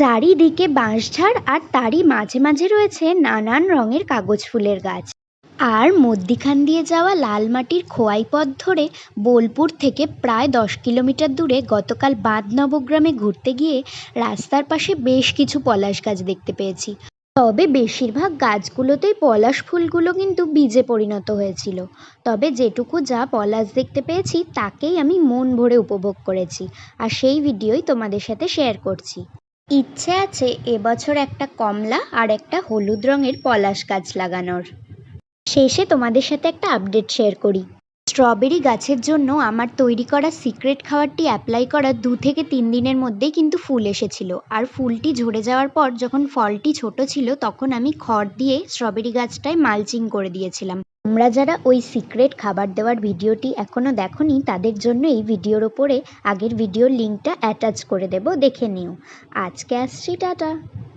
চারিদিকে বাঁশঝাড় আর তারই মাঝে মাঝে রয়েছে নানান রঙের কাগজ ফুলের গাছ। আর মধ্যিখান দিয়ে যাওয়া লাল মাটির খোয়াই পথ ধরে বোলপুর থেকে প্রায় দশ কিলোমিটার দূরে গতকাল বাঁধ নবগ্রামে ঘুরতে গিয়ে রাস্তার পাশে বেশ কিছু পলাশ গাছ দেখতে পেয়েছি। তবে বেশিরভাগ গাছগুলোতেই পলাশ ফুলগুলো কিন্তু বীজে পরিণত হয়েছিল। তবে যেটুকু যা পলাশ দেখতে পেয়েছি তাকেই আমি মন ভরে উপভোগ করেছি। আর সেই ভিডিওই তোমাদের সাথে শেয়ার করছি। ইচ্ছে আছে এবছর একটা কমলা আর একটা হলুদ রঙের পলাশ গাছ লাগানোর। শেষে তোমাদের সাথে একটা আপডেট শেয়ার করি। স্ট্রবেরি গাছের জন্য আমার তৈরি করা সিক্রেট খাবারটি অ্যাপ্লাই করার দু থেকে তিন দিনের মধ্যেই কিন্তু ফুল এসেছিল। আর ফুলটি ঝরে যাওয়ার পর যখন ফলটি ছোট ছিল তখন আমি খড় দিয়ে স্ট্রবেরি গাছটায় মালচিং করে দিয়েছিলাম। তোমরা যারা ওই সিক্রেট খাবার দেওয়ার ভিডিওটি এখনও দেখোনি, তাদের জন্য এই ভিডিওর ওপরে আগের ভিডিওর লিঙ্কটা অ্যাটাচ করে দেব, দেখে নিও। আজকে আসছি, টাটা।